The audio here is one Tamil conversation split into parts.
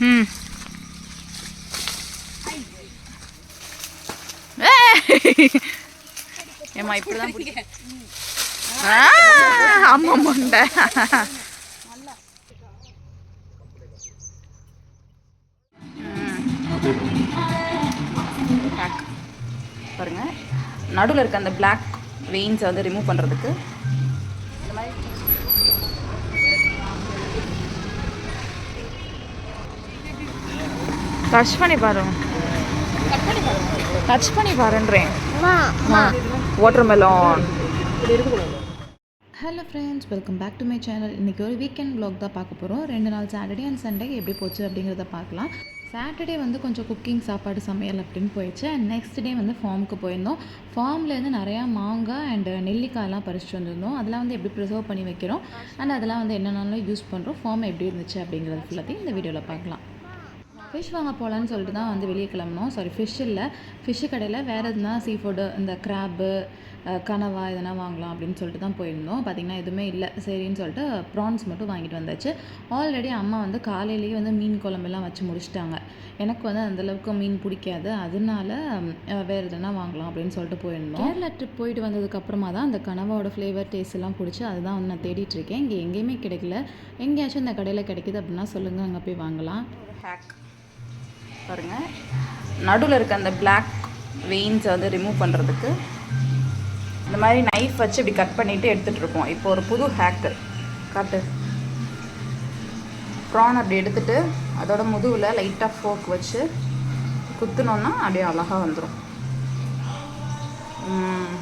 ம் ஏம்மா இப்படி தான் பிடிக்கும் ஆமாம் மண்டை. பாருங்க. நடுவில் இருக்க அந்த Black வெயின்ஸை வந்து ரிமூவ் பண்ணுறதுக்கு டச் பண்ணி பாருங்க டச் பண்ணி பாருன்றேன் watermelon hello friends welcome back to my channel இன்றைக்கி ஒரு வீக்கெண்ட் vlog தான் பார்க்க போகிறோம் ரெண்டு நாள் சாட்டர்டே அண்ட் சண்டே எப்படி போச்சு அப்படிங்கிறத பார்க்கலாம். சாட்டர்டே வந்து கொஞ்சம் குக்கிங் சாப்பாடு சமையல் அப்படின்னு போயிடுச்சு. அண்ட் நெக்ஸ்ட் டே வந்து ஃபார்முக்கு போயிருந்தோம். ஃபார்ம்லேருந்து நிறையா மாங்காய் அண்ட் நெல்லிக்காயெல்லாம் பறிச்சுட்டு வந்திருந்தோம். அதெல்லாம் வந்து எப்படி ப்ரிசர்வ் பண்ணி வைக்கிறோம்? அண்ட் அதெல்லாம் வந்து என்னென்னாலும் யூஸ் பண்ணுறோம் ஃபார்ம் எப்படி இருந்துச்சு அப்படிங்கிறது ஃபுல்லாத்தையும் இந்த வீடியோவில் பார்க்கலாம். ஃபிஷ் வாங்க போகலான்னு சொல்லிட்டு தான் வந்து வெளியே கிளம்புனோம். சாரி ஃபிஷ் இல்லை. ஃபிஷ்ஷு கடையில் வேறு எதுனா சீ ஃபுட்டு இந்த கிராப்பு கனவா எதனா வாங்கலாம் அப்படின்னு சொல்லிட்டு தான் போயிருந்தோம். பார்த்திங்கன்னா எதுவுமே இல்லை. சரின்னு சொல்லிட்டு ப்ரான்ஸ் மட்டும் வாங்கிட்டு வந்தாச்சு. ஆல்ரெடி அம்மா வந்து காலையிலேயே வந்து மீன் குழம்பெல்லாம் வச்சு முடிச்சிட்டாங்க. எனக்கு வந்து அந்தளவுக்கு மீன் பிடிக்காது. அதனால வேறு எதுனா வாங்கலாம் அப்படின்னு சொல்லிட்டு போயிருந்தோம். கேரளா ட்ரிப் போயிட்டு வந்ததுக்கப்புறமா தான் அந்த கனவாவோட ஃப்ளேவர் டேஸ்ட் எல்லாம் பிடிச்சி அதுதான் வந்து நான் தேடிட்டு இருக்கேன். இங்கே எங்கேயுமே கிடைக்கல. எங்கேயாச்சும் இந்த கடையில் கிடைக்குது அப்படின்னா சொல்லுங்கள் அங்கே போய் வாங்கலாம். ஹேக் பாருங்கள் நடுவில் இருக்க அந்த பிளாக் வெயின்ஸை வந்து ரிமூவ் பண்ணுறதுக்கு இந்த மாதிரி நைஃப் வச்சு இப்படி கட் பண்ணிவிட்டு எடுத்துகிட்ருப்போம் இப்போ ஒரு புது ஹேக்கு காட்டு. ப்ரான் அப்படி எடுத்துகிட்டு அதோட முதுவில் லைட்டாக ஃபோக் வச்சு குத்துனோன்னா அப்படியே அழகாக வந்துடும்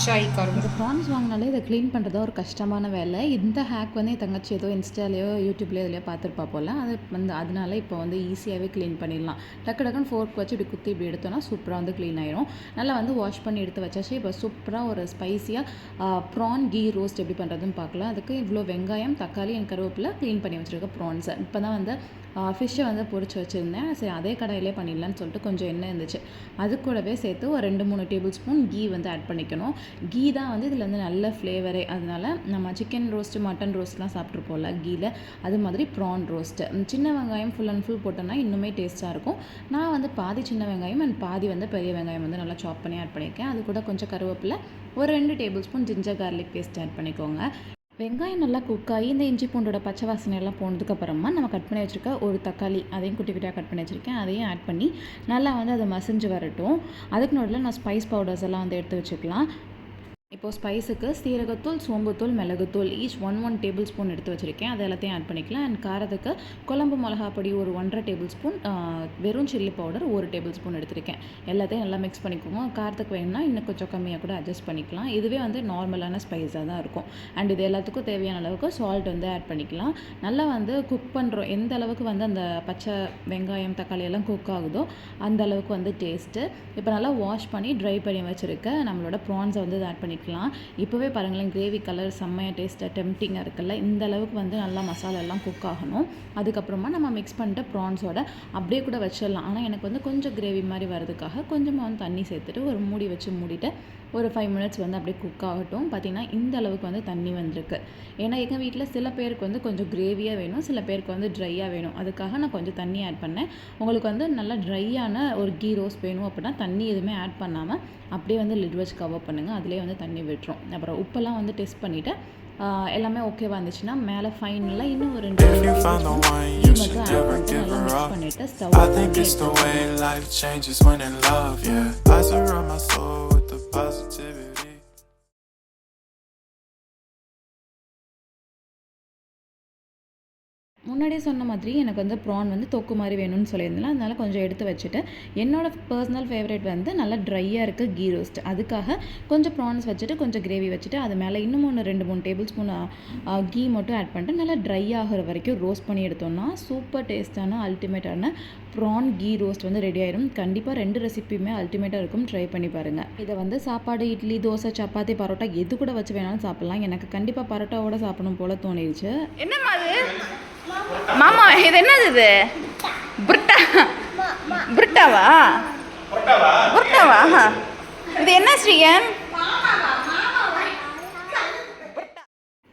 ஷாய் காரம் இந்த ப்ரான்ஸ் வாங்கினாலே இதை க்ளீன் பண்ணுறது ஒரு கஷ்டமான வேலை. இந்த ஹேக் வந்து என் தங்கச்சி ஏதோ இன்ஸ்டாலேயோ யூடியூப்லேயோ இதுலையோ பார்த்துருப்பா போல். அது வந்து அதனால இப்போ வந்து ஈஸியாகவே க்ளீன் பண்ணிடலாம். டக்கு டக்குன்னு ஃபோர்க் வச்சு இப்படி குத்தி இப்படி எடுத்தோன்னா சூப்பராக வந்து க்ளீன் ஆயிரும். நல்லா வந்து வாஷ் பண்ணி எடுத்து வச்சாச்சு. இப்போ சூப்பராக ஒரு ஸ்பைஸியாக ப்ரான் கீ ரோஸ்ட் எப்படி பண்ணுறதுன்னு பார்க்கலாம். அதுக்கு இவ்வளோ வெங்காயம் தக்காளி என் கருவேப்பிலை க்ளீன் பண்ணி வச்சுருக்க ப்ரான்ஸை இப்போ தான் வந்து ஃபிஷ்ஷை வந்து பொறிச்சு வச்சுருந்தேன். சரி அதே கடையிலே பண்ணிடலான்னு சொல்லிட்டு கொஞ்சம் எண்ணெய் இருந்துச்சு. அது கூடவே சேர்த்து ஒரு ரெண்டு மூணு டேபிள் ஸ்பூன் கீ வந்து ஆட் பண்ணிக்கணும். கீ தான் வந்து இதில் வந்து நல்ல ஃப்ளேவரே அதனால நம்ம சிக்கன் ரோஸ்ட்டு மட்டன் ரோஸ்ட்லாம் சாப்பிட்ருப்போம்ல கீயில் அது மாதிரி ப்ரான் ரோஸ்ட்டு சின்ன வெங்காயம் ஃபுல் அண்ட் ஃபுல் போட்டோன்னா இன்னுமே டேஸ்ட்டாக இருக்கும். நான் வந்து பாதி சின்ன வெங்காயம் அண்ட் பாதி வந்து பெரிய வெங்காயம் வந்து நல்லா சாப் பண்ணி ஆட் பண்ணியிருக்கேன். அது கூட கொஞ்சம் கருவேப்பிலை ஒரு ரெண்டு tablespoon ginger garlic paste add பண்ணிக்கோங்க. வெங்காயம் நல்லா குக் ஆகி இந்த இஞ்சி பூண்டோட பச்சை வாசனை எல்லாம் போனதுக்கப்புறமா நம்ம கட் பண்ணி வச்சுருக்க ஒரு தக்காளி அதையும் குட்டி குட்டியாக கட் பண்ணி வச்சுருக்கேன். அதையும் ஆட் பண்ணி நல்லா வந்து அதை மசிஞ்சு வரட்டும். அதுக்கு நடுவில் நான் ஸ்பைஸ் பவுடர்ஸ் எல்லாம் வந்து எடுத்து வச்சுக்கலாம். இப்போது ஸ்பைஸுக்கு சீரகத்தூள் சோம்புத்தூள் மிளகுத்தூள் each one one tablespoon எடுத்து வச்சுருக்கேன். அது எல்லாத்தையும் ஆட் பண்ணிக்கலாம். அண்ட் காரத்துக்கு குழம்பு மிளகா பொடி ஒரு ஒன்றரை டேபிள் ஸ்பூன் வெறும் சில்லி பவுடர் ஒரு டேபிள் ஸ்பூன் எடுத்திருக்கேன். எல்லாத்தையும் நல்லா மிக்ஸ் பண்ணிக்குவோம். காரத்துக்கு வேணும்னா இன்னும் கொஞ்சம் கம்மியாக கூட அட்ஜஸ்ட் பண்ணிக்கலாம். இதுவே வந்து நார்மலான ஸ்பைஸாக தான் இருக்கும். அண்ட் இது எல்லாத்துக்கும் தேவையான அளவுக்கு சால்ட் வந்து ஆட் பண்ணிக்கலாம். நல்லா வந்து குக் பண்ணுறோம் எந்த அளவுக்கு வந்து அந்த பச்சை வெங்காயம் தக்காளி எல்லாம் குக் ஆகுதோ அந்த அளவுக்கு வந்து டேஸ்ட்டு இப்போ நல்லா வாஷ் பண்ணி ட்ரை பண்ணி வச்சுருக்க நம்மளோட ப்ரான்ஸை வந்து ஆட் பண்ணிக்கலாம். இப்போவே பாருங்களேன் கிரேவி கலர் செம்மையாக டேஸ்ட்டாக டெம்டிங்காக இருக்குல்ல இந்த அளவுக்கு வந்து நல்லா மசாலா எல்லாம் குக் ஆகணும். அதுக்கப்புறமா நம்ம மிக்ஸ் பண்ணிட்டு ப்ரான்ஸோட அப்படியே கூட வச்சிடலாம். ஆனால் எனக்கு வந்து கொஞ்சம் கிரேவி மாதிரி வரதுக்காக கொஞ்சமாக வந்து தண்ணி சேர்த்துட்டு ஒரு மூடி வச்சு மூடிட்டு ஒரு ஃபைவ் மினிட்ஸ் வந்து அப்படியே குக் ஆகட்டும். பார்த்திங்கன்னா இந்த அளவுக்கு வந்து தண்ணி வந்திருக்கு. ஏன்னா எங்கள் வீட்டில் சில பேருக்கு வந்து கொஞ்சம் கிரேவியாக வேணும் சில பேருக்கு வந்து ட்ரையாக வேணும். அதுக்காக நான் கொஞ்சம் தண்ணி ஆட் பண்ணேன். உங்களுக்கு வந்து நல்லா ட்ரையான ஒரு கீ ரோஸ் வேணும் அப்படின்னா தண்ணி எதுவுமே ஆட் பண்ணாமல் அப்படியே வந்து லிட் வச்சு கவர் பண்ணுங்கள் அதிலே வந்து தண்ணி விட்டுரும். அப்புறம் உப்பெல்லாம் வந்து டெஸ்ட் பண்ணிவிட்டு எல்லாமே ஓகேவா இருந்துச்சுன்னா மேலே ஃபைனலாக இன்னும் ஒரு ரெண்டு பண்ணிட்டு ஸ்டவ் positivity. முன்னாடியே சொன்ன மாதிரி எனக்கு வந்து ப்ரான் வந்து தொக்கு மாதிரி வேணும்னு சொல்லியிருந்தேன். அதனால கொஞ்சம் எடுத்து வச்சுட்டு என்னோட பர்சனல் ஃபேவரட் வந்து நல்லா ட்ரையாக இருக்குது கீ ரோஸ்ட் அதுக்காக கொஞ்சம் ப்ரான்ஸ் வச்சுட்டு கொஞ்சம் கிரேவி வச்சுட்டு அது மேலே இன்னும் ஒன்று ரெண்டு மூணு டேபிள் ஸ்பூன் கீ மட்டும் ஆட் பண்ணிட்டு நல்லா ட்ரை ஆகிற வரைக்கும் ரோஸ்ட் பண்ணி எடுத்தோம்னா சூப்பர் டேஸ்ட்டான அல்டிமேட்டான ப்ரான் கீ ரோஸ்ட் வந்து ரெடி ஆயிடும் கண்டிப்பாக ரெண்டு ரெசிப்பியுமே அல்டிமேட்டாக இருக்கும். ட்ரை பண்ணி பாருங்கள் இதை வந்து சாப்பாடு இட்லி தோசை சப்பாத்தி பரோட்டா எது கூட வச்சு வேணாலும் சாப்பிட்லாம். எனக்கு கண்டிப்பாக பரோட்டாவோட சாப்பிடணும் போல தோணிடுச்சு என்ன மாதிரி மாமா இது என்னது இது? புர்ட்டா. புர்ட்டாவா? புர்ட்டாவா? இது என்ன ஸ்ரீயன்?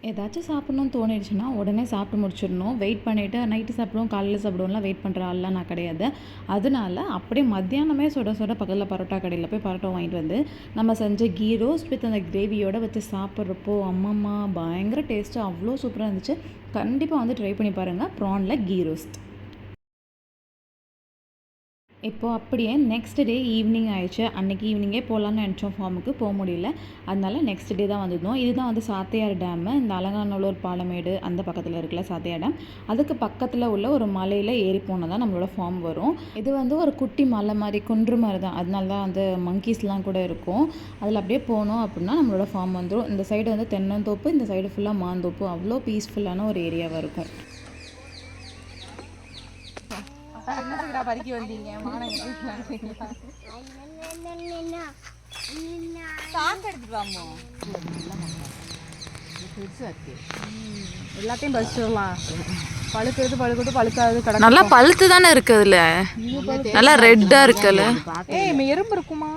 ஏதாச்சும் சாப்பிட்ணுன்னு தோணிடுச்சுன்னா உடனே சாப்பிட்டு முடிச்சிடணும். வெயிட் பண்ணிவிட்டு நைட்டு சாப்பிடுவோம் காலையில் சாப்பிடுவோம்லாம் வெயிட் பண்ணுற ஆள்லாம் நான் கிடையாது. அதனால அப்படியே மத்தியானமே சுட சுட பக்கத்தில் பரோட்டா கடையில் போய் பரோட்டா வாங்கிட்டு வந்து நம்ம செஞ்ச கீ ரோஸ்ட் வித் அந்த கிரேவியோட வச்சு சாப்பிட்றப்போ அம்மம்மா பயங்கர டேஸ்ட்டு அவ்வளோ சூப்பராக இருந்துச்சு. கண்டிப்பாக வந்து ட்ரை பண்ணி பாருங்கள் ப்ரானில் கீ ரோஸ்ட் இப்போது அப்படியே நெக்ஸ்ட் டே ஈவினிங் ஆயிடுச்சு. அன்றைக்கி ஈவினிங்கே போகலான்னு நினச்சோம். ஃபார்முக்கு போக முடியல. அதனால நெக்ஸ்ட் டே தான் வந்திருந்தோம். இதுதான் வந்து சாத்தையார் டேமு இந்த அலங்காநல்லூர் பாலமேடு அந்த பக்கத்தில் இருக்கிற சாத்தையார் டேம் அதுக்கு பக்கத்தில் உள்ள ஒரு மலையில் ஏறி போனால் தான் நம்மளோட ஃபார்ம் வரும். இது வந்து ஒரு குட்டி மலை மாதிரி குன்று மாதிரி தான். அதனால தான் வந்து மங்கீஸ்லாம் கூட இருக்கும். அதில் அப்படியே போனோம் அப்படின்னா நம்மளோட ஃபார்ம் வந்துடும் இந்த சைடு வந்து தென்னந்தோப்பு இந்த சைடு ஃபுல்லாக மாந்தோப்பு. அவ்வளோ பீஸ்ஃபுல்லான ஒரு ஏரியாவாக இருக்கும். எல்லாத்தையும் பறிச்சிடலாம் பழுக்கிறது பழுக்கட்டும் பழுக்காது கிடக்கும். நல்லா பழுத்து தானே இருக்கு அதுல நல்லா ரெட்டா இருக்குல்ல? ஏய் எறும்பு இருக்குமா?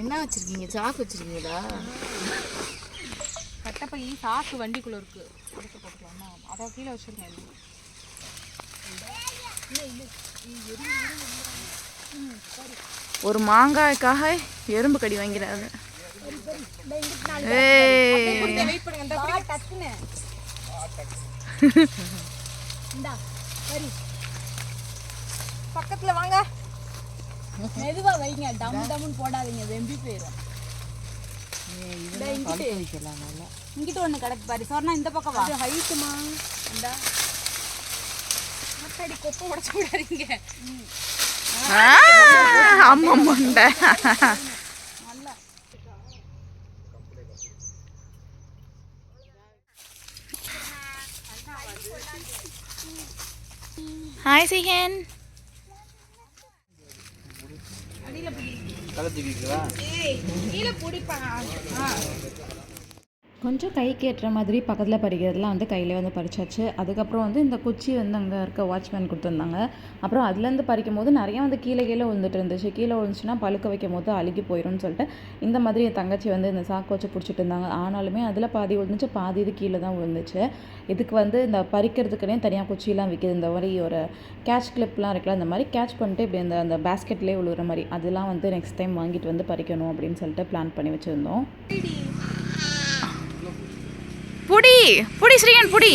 என்ன வச்சிருக்கீங்க? சாக்கு வச்சிருக்கீங்களா? கட்டப்பை சாக்கு வண்டிக்குள்ள இருக்கு. எடுத்து போட்டுக்கலாமா? அதை கீழே வச்சிருக்கேன் ஒரு மாங்காய்க்காக எறும்பு கடி வாங்கிறாரு ஏய். வெயிட் பண்ணுங்க. இந்த டக்குன்னு. பக்கத்துல வாங்க. மெதுவா வைங்க. டம் டம்னு போடாதீங்க. வெம்பி போயிடும் இங்கிட்ட. ஒண்ணு கிடக்கு பாரு. சொன்னா இந்த பக்கம் வா. ஹைட்டுமா இந்த. அடி கொப்பை உடச்சு விடாதீங்க. ஆமா மண்டை கலத்துக்கிங்களா கீழே பிடிப்பாங்க. கொஞ்சம் கைக்கு ஏற்ற மாதிரி பக்கத்தில் படிக்கிறதுலாம் வந்து கையிலே வந்து பறிச்சாச்சு அதுக்கப்புறம் வந்து இந்த குச்சி வந்து அங்கே இருக்க வாட்ச்மேன் கொடுத்துருந்தாங்க. அப்புறம் அதுலேருந்து பறிக்கும் போது நிறையா வந்து கீழே கீழே விழுந்துட்டு இருந்துச்சு. கீழே விழுந்துச்சுன்னா பழுக்க வைக்கும் போது அழுகி போயிடும்னு சொல்லிட்டு இந்த மாதிரி என் தங்கச்சி வந்து இந்த சாக்கு வச்சு பிடிச்சிட்டு இருந்தாங்க. ஆனாலுமே அதில் பாதி விழுந்துச்சு பாதி இது கீழே தான் விழுந்துச்சு. இதுக்கு வந்து இந்த பறிக்கிறதுக்குனே தனியாக குச்சிலாம் விற்கிது இந்த மாதிரி ஒரு கேட்ச் கிளிப்லாம் இருக்குல்ல அந்த மாதிரி கேட்ச் பண்ணிட்டு இப்படி அந்த அந்த பேஸ்கெட்லேயே விழுகிற மாதிரி. அதெல்லாம் வந்து நெக்ஸ்ட் டைம் வாங்கிட்டு வந்து பறிக்கணும் அப்படின்னு சொல்லிட்டு பிளான் பண்ணி வச்சுருந்தோம். புடி புடி ஸ்ரீயன் புடி.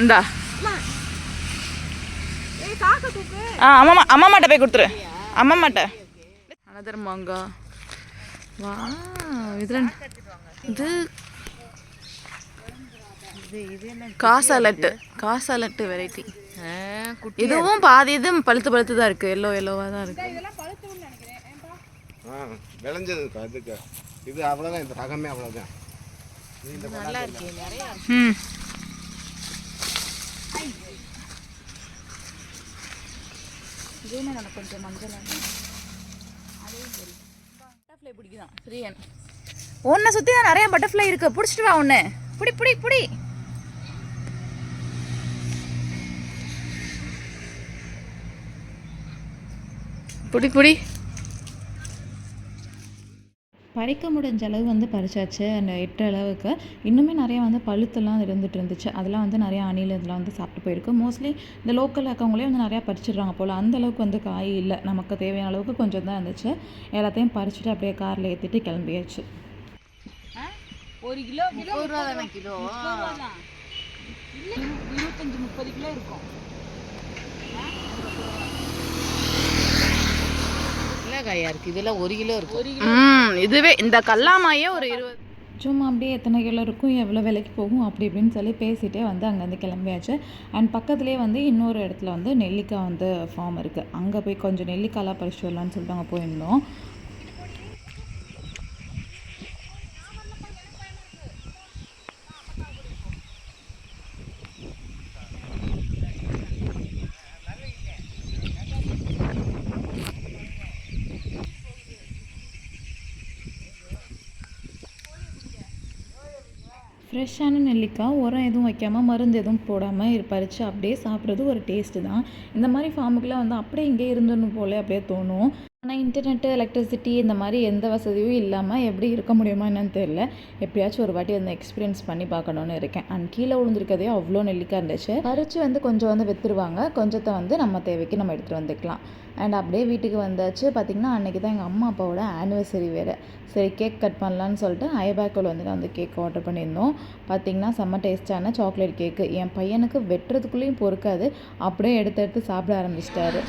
இந்தா. ஆ அம்மா அம்மா மாட்ட போய் கொடுத்துரு. அம்மா மாட்ட அனதர் மாங்கா வா இதுல இது காசாலட்டு காசாலட்டு வெரைட்டி. இதுவும் பாதி இது பழுத்து பழுத்து தான் இருக்கு. எல்லோ எல்லோவா தான் இருக்கு ஆ விளைஞ்சது அதுக்கு. இது அவ்வளோதான் இந்த ரகமே அவ்வளோதான் ம். பட்டர்ஃப்ளை பிடிக்குதான். பிரியன் உன்னை சுற்றி தான் நிறைய பட்டர்ஃப்ளை இருக்கு. பிடிச்சிட்டு வா ஒன்று புடி புடி புடி. புடி புடி பறிக்க முடிஞ்ச அளவு வந்து பறிச்சாச்சு அந்த எட்டு அளவுக்கு. இன்னுமே நிறையா வந்து பழுத்தெல்லாம் இருந்துட்டு இருந்துச்சு. அதெல்லாம் வந்து நிறையா அணில் இதெல்லாம் வந்து சாப்பிட்டு போயிருக்கு. மோஸ்ட்லி இந்த லோக்கல் இருக்கவங்களே வந்து நிறையா பறிச்சிடுறாங்க போல். அந்த அளவுக்கு வந்து காய் இல்லை. நமக்கு தேவையான அளவுக்கு கொஞ்சம் தான் இருந்துச்சு. எல்லாத்தையும் பறிச்சுட்டு அப்படியே காரில் ஏற்றிட்டு கிளம்பியாச்சு. ஒரு கிலோ கிலோ இருபத்தஞ்சு முப்பது கிலோ இருக்கும். கிலோ காயா இருக்கு. இதெல்லாம் ஒரு கிலோ இருக்கும். இதுவே இந்த கல்லாமாயே ஒரு இருபது. சும்மா அப்படியே எத்தனை கிலோ இருக்கும் எவ்வளோ விலைக்கு போகும் அப்படி இப்படின்னு சொல்லி பேசிகிட்டே வந்து அங்கேருந்து கிளம்பியாச்சு. அண்ட் பக்கத்துலேயே வந்து இன்னொரு இடத்துல வந்து நெல்லிக்காய் வந்து ஃபார்ம் இருக்குது அங்கே போய் கொஞ்சம் நெல்லிக்காய்லாம் பறிச்சு வரலான்னு சொல்லிட்டு அங்கே போயிருந்தோம். ஃப்ரெஷ்ஷான நெல்லிக்காய் உரம் எதுவும் வைக்காமல் மருந்து எதுவும் போடாமல் பறித்து அப்படியே சாப்பிட்றது ஒரு டேஸ்ட்டு தான். இந்த மாதிரி ஃபார்முக்கெலாம் வந்து அப்படியே இங்கே இருந்துடணும் போல அப்படியே தோணும். ஆனால் இன்டர்நெட்டு எலக்ட்ரிசிட்டி இந்த மாதிரி எந்த வசதியும் இல்லாமல் எப்படி இருக்க முடியுமா என்னன்னு தெரியல. எப்படியாச்சும் ஒரு வாட்டி வந்து எக்ஸ்பீரியன்ஸ் பண்ணி பார்க்கணுன்னு இருக்கேன். அண்ட் கீழே விழுந்திருக்கதே அவ்வளோ நெல்லிக்காய் இருந்துச்சு. பறித்து வந்து கொஞ்சம் வந்து விற்றுருவாங்க கொஞ்சத்தை வந்து நம்ம தேவைக்கு நம்ம எடுத்துகிட்டு வந்துக்கலாம். அண்ட் அப்படியே வீட்டுக்கு வந்தாச்சு. பார்த்திங்கன்னா அன்றைக்கி தான் எங்கள் அம்மா அப்பாவோட ஆனிவர்சரி வேறு. சரி கேக் கட் பண்ணலான்னு சொல்லிட்டு ஐபேக்கில் வந்து நான் வந்து கேக் ஆர்டர் பண்ணியிருந்தோம். பார்த்திங்கன்னா செம்ம டேஸ்ட்டான சாக்லேட் கேக்கு என் பையனுக்கு வெட்டுறதுக்குள்ளேயும் பொறுக்காது. அப்படியே எடுத்து எடுத்து சாப்பிட ஆரம்பிச்சிட்டாரு.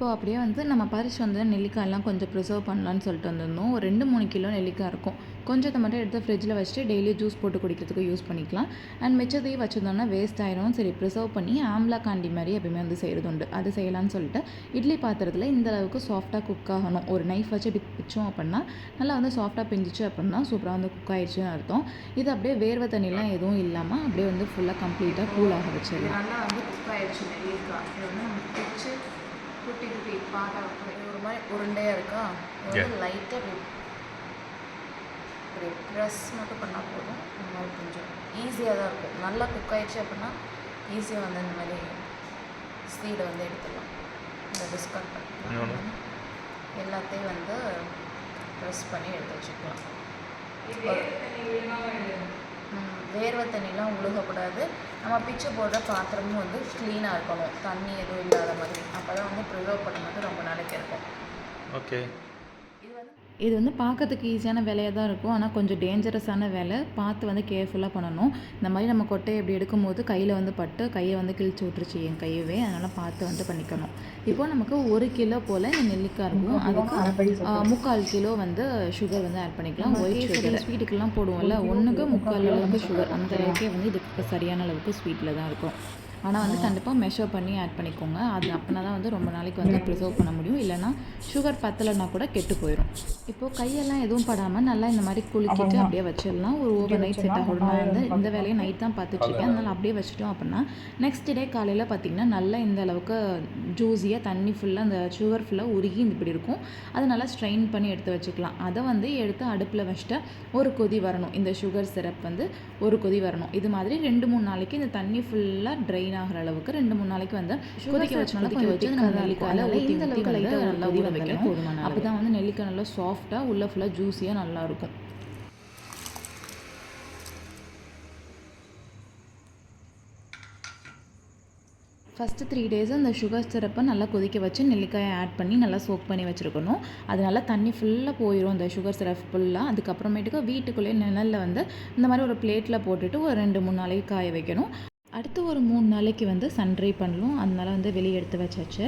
இப்போது அப்படியே வந்து நம்ம பறிச்சு வந்து நெல்லிக்காயெல்லாம் கொஞ்சம் ப்ரிசர்வ் பண்ணலான்னு சொல்லிட்டு வந்திருந்தோம். ஒரு ரெண்டு மூணு கிலோ நெல்லிக்காய் இருக்கும். கொஞ்சத்தை மட்டும் எடுத்து ஃப்ரிட்ஜில் வச்சுட்டு டெய்லி ஜூஸ் போட்டு குடிக்கிறதுக்கு யூஸ் பண்ணிக்கலாம். அண்ட் மிச்சத்தையும் வச்சுருந்தோம்னா வேஸ்ட் ஆயிரும். சரி ப்ரிசர்வ் பண்ணி ஆம்லா காண்டி மாதிரி எப்பயுமே வந்து செய்கிறது உண்டு. அது செய்யலாம்னு சொல்லிட்டு இட்லி பாத்திரத்தில் இந்த அளவுக்கு சாஃப்டாக குக் ஆகணும். ஒரு நைஃப் வச்சு இப்படி பிச்சோம் அப்படின்னா நல்லா வந்து சாஃப்டாக பிஞ்சிச்சு அப்படின்னா சூப்பராக வந்து குக் ஆயிடுச்சுன்னு அர்த்தம். இது அப்படியே வேர்வை தண்ணிலாம் எதுவும் இல்லாமல் அப்படியே வந்து ஃபுல்லாக கம்ப்ளீட்டாக கூல் ஆக வச்சிடலாம். நல்லா வந்து குக் ஆயிடுச்சு நெல்லிக்காய். வந்து நம்ம பிச்சு குட்டி குட்டி பாட்டா இது ஒரு மாதிரி உருண்டையாக இருக்கா? வந்து லைட்டாக இப்படி இப்படி ப்ரெஸ் மட்டும் பண்ணால் போதும். இந்த மாதிரி கொஞ்சம் ஈஸியாக தான் இருக்கும். நல்லா குக் ஆயிடுச்சு அப்படின்னா ஈஸியாக வந்து இந்த மாதிரி ஸ்வீடை வந்து எடுத்துடலாம். இந்த டிஸ்கவுண்ட் எல்லாத்தையும் வந்து ப்ரெஸ் பண்ணி எடுத்து வச்சுக்கலாம். வேர்வை தண்ணிலாம் உழுகக்கூடாது. நம்ம பிச்சு போடுற பாத்திரமும் வந்து க்ளீனாக இருக்கணும். தண்ணி எதுவும் இல்லாத மாதிரி. அப்போ தான் வந்து ப்ரிசர்வ் பண்ணும்போது ரொம்ப நாளைக்கு இருக்கும். ஓகே இது வந்து பார்க்கறதுக்கு ஈஸியான வேலையாக தான் இருக்கும். ஆனால் கொஞ்சம் டேஞ்சரஸான வேலை. பார்த்து வந்து கேர்ஃபுல்லாக பண்ணணும். இந்த மாதிரி நம்ம கொட்டையை இப்படி எடுக்கும்போது கையில் வந்து பட்டு கையை வந்து கிழிச்சு விட்டுருச்சு என் கையவே. அதனால் பார்த்து வந்து பண்ணிக்கணும். இப்போ நமக்கு ஒரு கிலோ போல் நெல்லிக்காய் இருக்கும். அதுக்கு முக்கால் கிலோ வந்து சுகர் வந்து ஆட் பண்ணிக்கலாம். ஒயிட் சுகர் ஸ்வீட்டுக்கெல்லாம் போடுவோம்ல ஒன்றுக்கு முக்கால் அளவுக்கு சுகர் அந்த அளவுக்கே வந்து இதுக்கு சரியான அளவுக்கு ஸ்வீட்டில் தான் இருக்கும். ஆனால் வந்து கண்டிப்பாக மெஷர் பண்ணி ஆட் பண்ணிக்கோங்க. அது அப்படின்னா தான் வந்து ரொம்ப நாளைக்கு வந்து ப்ரிசர்வ் பண்ண முடியும். இல்லைனா சுகர் பத்தலைன்னா கூட கெட்டு போயிடும் இப்போது கையெல்லாம் எதுவும் படாமல் நல்லா இந்த மாதிரி குலுக்கிட்டு அப்படியே வச்சிடலாம். ஒரு ஓவர் நைட் செட் ஆகும் நான் வந்து இந்த வேலையை நைட் தான் பார்த்துட்ருக்கேன். அதனால் அப்படியே வச்சிட்டோம் அப்படின்னா நெக்ஸ்ட் டே காலையில் பார்த்திங்கன்னா நல்லா இந்த அளவுக்கு ஜூஸியாக தண்ணி ஃபுல்லாக அந்த சுகர் ஃபுல்லாக உருகி இந்த இப்படி இருக்கும். அதை நல்லா ஸ்ட்ரெயின் பண்ணி எடுத்து வச்சுக்கலாம். அதை வந்து எடுத்து அடுப்பில் வச்சுட்டு ஒரு கொதி வரணும். இந்த சுகர் சிரப் வந்து ஒரு கொதி வரணும். இது மாதிரி ரெண்டு மூணு நாளைக்கு இந்த தண்ணி ஃபுல்லாக ட்ரைன் ஆகிற அளவுக்கு ரெண்டு மூணு நாளைக்கு வந்து கொதிக்க வச்சு கொதிக்க வச்சு நம்ம நெல்லிக்காயில் ஊற்றி நல்லா ஊற வைக்கணும். போதுமான அப்போ தான் வந்து நெல்லிக்காய் நல்லா சாஃப்டாக உள்ள ஃபுல்லாக ஜூஸியாக நல்லா இருக்கும். ஃபஸ்ட்டு த்ரீ டேஸ் அந்த சுகர் சிரப்பை நல்லா கொதிக்க வச்சு நெல்லிக்காயை ஆட் பண்ணி நல்லா சோக் பண்ணி வச்சுருக்கணும். அது நல்லா தண்ணி ஃபுல்லாக போயிடும் அந்த சுகர் சிரப் ஃபுல்லாக அதுக்கப்புறமேட்டுக்கு வீட்டுக்குள்ளேயே நிழலில் வந்து இந்த மாதிரி ஒரு பிளேட்டில் போட்டுட்டு ஒரு ரெண்டு மூணு நாளைக்கு காய வைக்கணும். அடுத்து ஒரு மூணு நாளைக்கு வந்து சன்ட்ரை பண்ணலாம் அதனால வந்து வெளியே எடுத்து வச்சாச்சு.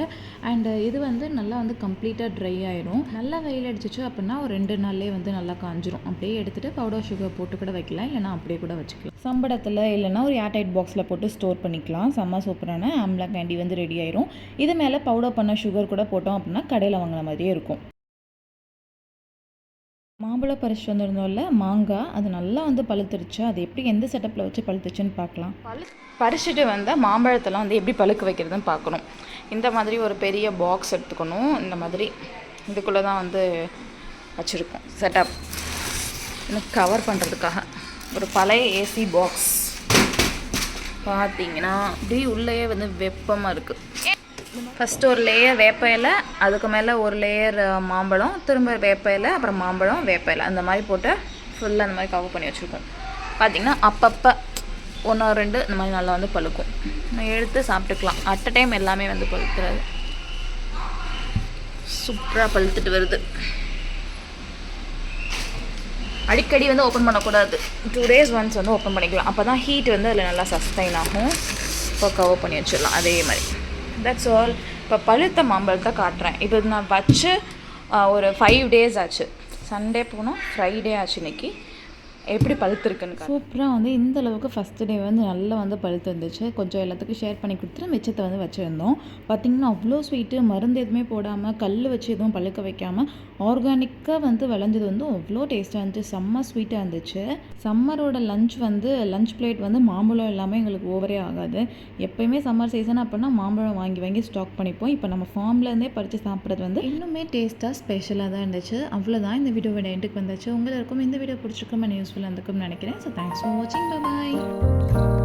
அண்ட் இது வந்து நல்லா வந்து கம்ப்ளீட்டாக ட்ரை ஆயிரும் நல்லா வெயில் அடிச்சிச்சு அப்படின்னா ஒரு ரெண்டு நாள்லேயே வந்து நல்லா காஞ்சிரும். அப்படியே எடுத்துகிட்டு பவுடர் சுகர் போட்டு கூட வைக்கலாம். இல்லைனா அப்படியே கூட வச்சுக்கலாம். சம்படத்தில் இல்லைனா ஒரு ஏர்டைட் பாக்ஸில் போட்டு ஸ்டோர் பண்ணிக்கலாம். செம்ம சூப்பரான ஆம்லா கேண்டி வந்து ரெடி ஆயிரும். இது மேலே பவுடர் பண்ண சுகர் கூட போட்டோம் அப்படின்னா கடையில் வாங்கின மாதிரியே இருக்கும். மாம்பழம் பறிச்சு வந்திருந்தோம்ல மாங்காய் அது நல்லா வந்து பழுத்துருச்சு. அது எப்படி எந்த செட்டப்பில் வச்சு பழுத்துச்சுன்னு பார்க்கலாம். பழு பறிச்சுட்டு வந்த மாம்பழத்தெல்லாம் வந்து எப்படி பழுக்க வைக்கிறதுன்னு பார்க்கணும். இந்த மாதிரி ஒரு பெரிய பாக்ஸ் எடுத்துக்கணும். இந்த மாதிரி இதுக்குள்ளே தான் வந்து வச்சுருக்கோம் செட்டப் இன்னும் கவர் பண்ணுறதுக்காக ஒரு பழைய ஏசி பாக்ஸ் பார்த்தீங்கன்னா அப்படியே உள்ளேயே வந்து வெப்பமாக இருக்குது ஃபஸ்ட்டு ஒரு லேயர் வேப்ப இலை அதுக்கு மேலே ஒரு லேயர் மாம்பழம் திரும்ப வேப்ப இலை அப்புறம் மாம்பழம் வேப்ப இலை. அந்த மாதிரி போட்டு ஃபுல்லாக அந்த மாதிரி கவர் பண்ணி வச்சுருக்கோம். பார்த்திங்கன்னா அப்பப்போ ஒன்று ரெண்டு இந்த மாதிரி நல்லா வந்து பழுக்கும். நம்ம எடுத்து சாப்பிட்டுக்கலாம். அட் அ டைம் எல்லாமே வந்து பழுக்கிறது சூப்பராக பழுத்துட்டு வருது. அடிக்கடி வந்து ஓப்பன் பண்ணக்கூடாது. டூ டேஸ் ஒன்ஸ் வந்து ஓப்பன் பண்ணிக்கலாம். அப்போ தான் ஹீட் வந்து அதில் நல்லா சஸ்டைன் ஆகும். இப்போ கவர் பண்ணி வச்சிடலாம். அதே மாதிரி. தட்ஸ் ஆல் இப்போ பழுத்த மாம்பழத்தை காட்டுறேன். இப்போ இது நான் வச்சு ஒரு ஃபைவ் டேஸ் ஆச்சு. சண்டே போனோம் ஃப்ரைடே ஆச்சு இன்னைக்கு. எப்படி பழுத்திருக்குன்னு சூப்பராக வந்து இந்த அளவுக்கு ஃபஸ்ட்டு டே வந்து நல்லா வந்து பழுத்து இருந்துச்சு கொஞ்சம் எல்லாத்துக்கும் ஷேர் பண்ணி கொடுத்துட்டு மிச்சத்தை வந்து வச்சுருந்தோம். பார்த்திங்கன்னா அவ்வளோ ஸ்வீட்டு மருந்து எதுவுமே போடாமல் கல் வச்சு எதுவும் பழுக்க வைக்காமல் ஆர்கானிக்காக வந்து விளைஞ்சது வந்து அவ்வளோ டேஸ்ட்டாக இருந்துச்சு. செம்ம ஸ்வீட்டாக இருந்துச்சு. சம்மரோட லஞ்ச் வந்து லஞ்ச் பிளேட் வந்து மாம்பழம் எல்லாமே எங்களுக்கு ஓவரே ஆகாது. எப்பயுமே சம்மர் சீசன் அப்படின்னா மாம்பழம் வாங்கி வாங்கி ஸ்டாக் பண்ணிப்போம். இப்போ நம்ம ஃபார்ம்லேருந்தே பறித்து சாப்பிட்றது வந்து இன்னுமே டேஸ்ட்டாக ஸ்பெஷலாக தான் இருந்துச்சு. அவ்வளோதான் இந்த வீடியோ எண்டுக்கு வந்துச்சு. உங்களுக்கும் இந்த வீடியோ பிடிச்சிருக்கும் யூஸ்ஃபுல்லாக இருந்திருக்கும்னு நினைக்கிறேன். ஸோ தேங்க்ஸ் ஃபார் வாட்சிங் பாய்